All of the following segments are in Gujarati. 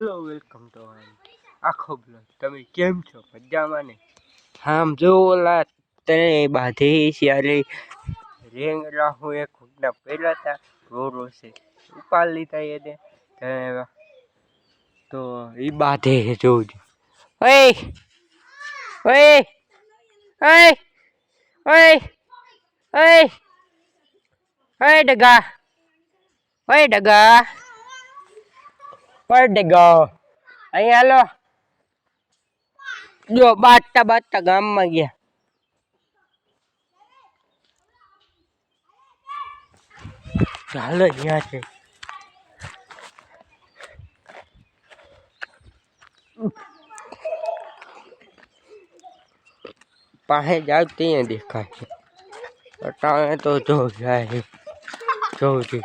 હેલો, વેલકમ ટુ આખો બ્લોગ. તમે કેમ છો? મજામાં ને? આમ જો, ઓલા તને બાંધે ત્યારે રેંગ રાહુ એક ના પહેલા હતા રોરો છે, ઉપાડ લીધા એને તને તો એ બાંધે જોજો. ઓય! ઓય! ઓય! ઓય! ઓય! ઓય, ડગા. ઓય, ડગા. પડ ગયો. અહીંયા હાલો. જો બાટતા બાટતા ગામમાં ગયા. ચાલો અહીંયા છે. પાસે જાવ ત્યાં દેખાય અટાણે તો જો જાય. જોઉં છું.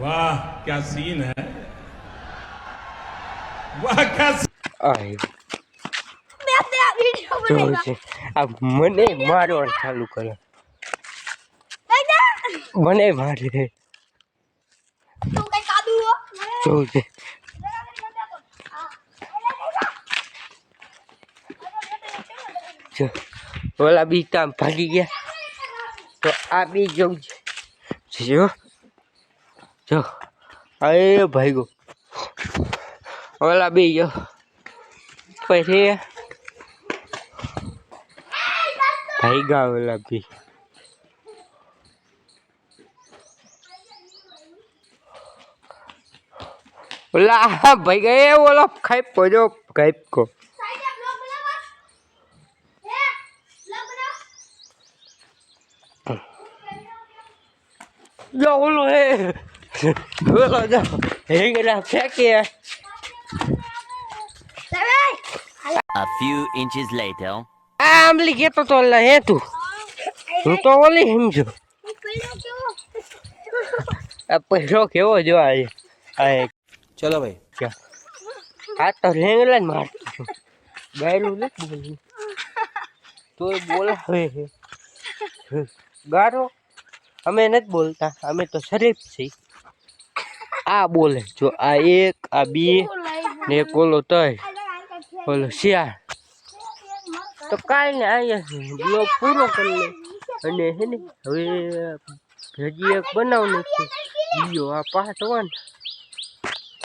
વાહ, ક્યાં સીન હે? મને મારવાનું ચાલુ કરે. મને મારે જોઉં છું? જો ઓલા બી તામ ભાગી ગયા. તો આ બી જવું છે. જો જો અરે ભાઈ ઓલા બીજો પછી ભાઈ ગયા ઓલા બી ઓલા ભાઈ ગયા ઓલો ખાઈ પડ્યો ખાઈ કો જો ઓલો હે ઓલો જો હેંગલા ફેંકે A few inches later. આ આંબલી કેતો તો ઓલા હે તું હું તો ઓલી સમજો આ પહેરો કેવો જો આ ચલો ભાઈ ક્યાં આ તો લેંગલા જ મારતો છું ગાયલું નથી બોલું તોય બોલાવે છે ગારો અમે નથી બોલતા અમે તો શરીફ છીએ આ બોલે જો આ એક આ બે ને એક ઓલો તય ઓલો શિયાળ. તો કાંઈ ને અહીંયા બ્લોગ પૂરો કરી અને હે ને, હવે હજી એક બનાવ નથી બીજો આ પાર્ટ વન